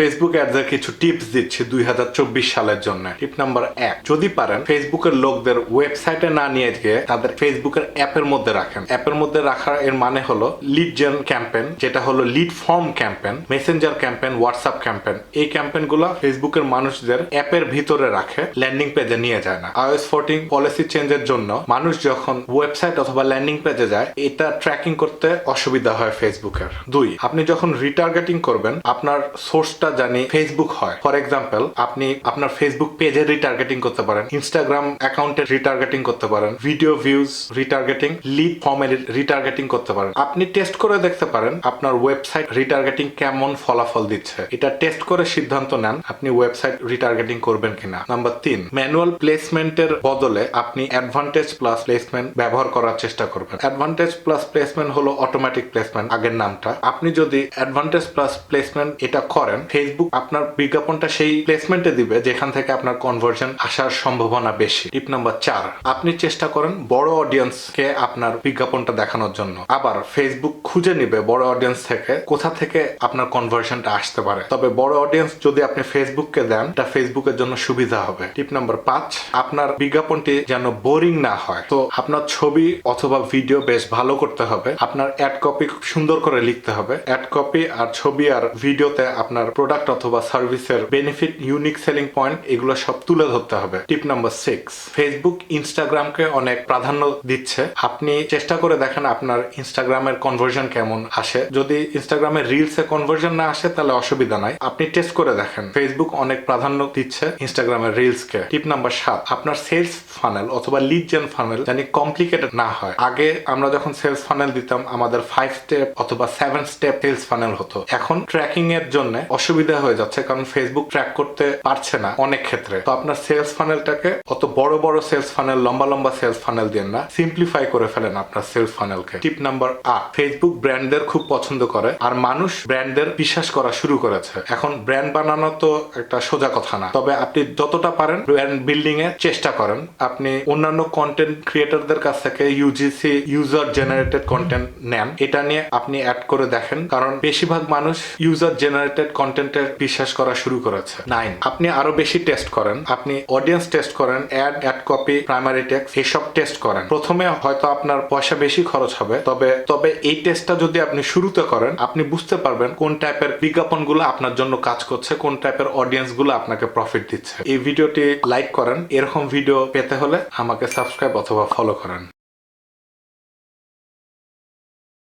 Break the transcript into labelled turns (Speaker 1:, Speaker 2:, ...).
Speaker 1: Facebook অ্যাডসের কিছু tips দিচ্ছি দুই হাজার চব্বিশ সালের জন্য। টিপ নাম্বার এক, যদি পারেন ফেসবুকের লোকদের ওয়েবসাইটে না নিয়ে গিয়ে তাদের ফেসবুকের অ্যাপের মধ্যে রাখেন। অ্যাপের মধ্যে রাখার এর মানে হলো লিড জেন ক্যাম্পেন যেটা হলো lead form campaign messenger campaign WhatsApp campaign এই ক্যাম্পেনগুলো ফেসবুকের মানুষদের অ্যাপের ভিতরে রাখে ল্যান্ডিং পেজে নিয়ে যায় না। আইওএস ফোরটিন পলিসি চেঞ্জের জন্য মানুষ যখন ওয়েবসাইট অথবা ল্যান্ডিং পেজে যায়, এটা ট্র্যাকিং করতে অসুবিধা হয় ফেসবুকের দুই, আপনি যখন রিটার্গেটিং করবেন, আপনার সোর্সটা জানি ফেসবুক হয়। ফর এক্সাম্পল আপনি আপনার ফেসবুক পেজে রিটার্গেটিং করতে পারেন ইনস্টাগ্রাম অ্যাকাউন্টে রিটার্গেটিং করতে পারেন ভিডিও ভিউজ রিটার্গেটিং লিড ফর্মে রিটার্গেটিং করতে পারেন। আপনি টেস্ট করে দেখতে পারেন আপনার ওয়েবসাইট রিটার্গেটিং কেমন ফলাফল দিচ্ছে। এটা টেস্ট করে সিদ্ধান্ত নেন আপনি ওয়েবসাইট রিটার্গেটিং করবেন কিনা। নাম্বার তিন ম্যানুয়াল প্লেসমেন্টের বদলে আপনি অ্যাডভান্টেজ প্লাস প্লেসমেন্ট ব্যবহার করার চেষ্টা করবেন। অ্যাডভান্টেজ প্লাস প্লেসমেন্ট হলো অটোমেটিক প্লেসমেন্ট আগের নামটা। আপনি যদি অ্যাডভান্টেজ প্লাস প্লেসমেন্ট এটা করেন ফেসবুক আপনার বিজ্ঞাপনটা সেই প্লেসমেন্টে দিবে যেখান থেকে আপনার কনভার্সন আসার সম্ভাবনা বেশি। টিপ নাম্বার চার, আপনি চেষ্টা করেন বড় অডিয়েন্সকে আপনার বিজ্ঞাপনটা দেখানোর জন্য। আবার ফেসবুক খুঁজে নিবে বড় অডিয়েন্স থেকে কোথা থেকে আপনার কনভার্সনটা আসতে পারে। তবে বড় অডিয়েন্স যদি আপনি ফেসবুককে দেন, এটা ফেসবুকের জন্য সুবিধা হবে। টিপ নাম্বার পাঁচ, আপনার বিজ্ঞাপনটি যেন বোরিং না হয়। তো আপনার ছবি অথবা ভিডিও বেশ ভালো করতে হবে। আপনার অ্যাড কপি সুন্দর করে লিখতে হবে। অ্যাড কপি আর ছবি আর ভিডিওতে আপনার প্রোডাক্ট অথবা সার্ভিসের বেনিফিট ইউনিক সেলিং পয়েন্ট এগুলো সব তুলে ধরতে হবে। টিপ নাম্বার সিক্স ফেসবুক ইনস্টাগ্রামকে অনেক প্রাধান্য দিচ্ছে। আপনি চেষ্টা করে দেখেন আপনার ইনস্টাগ্রামের কনভার্সন কেমন আসে। যদি ইনস্টাগ্রামের রিলসে কনভার্সন না আসে, তাহলে অসুবিধা নাই। আপনি টেস্ট করে দেখেন। ফেসবুক অনেক প্রাধান্য দিচ্ছে ইনস্টাগ্রামের রিলসকে টিপ নাম্বার সাত, আপনার সেলস ফানেল অথবা লিড জেন ফানেল জানি কমপ্লিকেটেড না হয়। আগে আমরা যখন সেলস ফানেল দিতাম, আমাদের ফাইভ স্টেপ অথবা সেভেন স্টেপ সেলস ফানেল হতো। এখন ট্র্যাকিং এর জন্য অসুবিধা হয়ে যাচ্ছে, কারণ ফেসবুক ট্র্যাক করতে পারছে না অনেক ক্ষেত্রে। তো আপনার সেলস ফানেলটাকে অত বড় বড় সেলস ফানেল লম্বা লম্বা সেলস ফানেল দিয়ে না সিম্পলিফাই করে ফেলেন আপনার সেলস ফানেলকে টিপ নাম্বার আট ফেসবুক ব্র্যান্ডদের খুব পছন্দ করে, আর মানুষ ব্র্যান্ডদের বিশ্বাস করা শুরু করেছে। এখন ব্র্যান্ড বানানো তো একটা সোজা কথা না, তবে আপনি যতটা পারেন ব্র্যান্ড বিল্ডিং এর চেষ্টা করেন। আপনি অন্যান্য কন্টেন্ট ক্রিয়েটরদের কাছ থেকে ইউজিসি ইউজার জেনারেটেড কন্টেন্ট নেন। এটা নিয়ে আপনি অ্যাড করে দেখেন, কারণ বেশিরভাগ মানুষ ইউজার জেনারেটেড কন্টেন্টের বিশ্বাস করা শুরু করেছে। নাইন আপনি আরও বেশি টেস্ট করেন। আপনি অডিয়েন্স টেস্ট করেন ad ad copy primary text এসব টেস্ট করেন। প্রথমে হয়তো আপনার পয়সা বেশি খরচ হবে, তবে তবে এই টেস্টটা যদি আপনি শুরুতে করেন, আপনি বুঝতে পারবেন কোন টাইপের বিজ্ঞাপনগুলো আপনার জন্য কাজ করছে, কোন টাইপের অডিয়েন্সগুলো আপনাকে প্রফিট দিচ্ছে। এই ভিডিওটি লাইক করেন। এরকম ভিডিও পেতে হলে আমাকে সাবস্ক্রাইব অথবা ফলো করেন।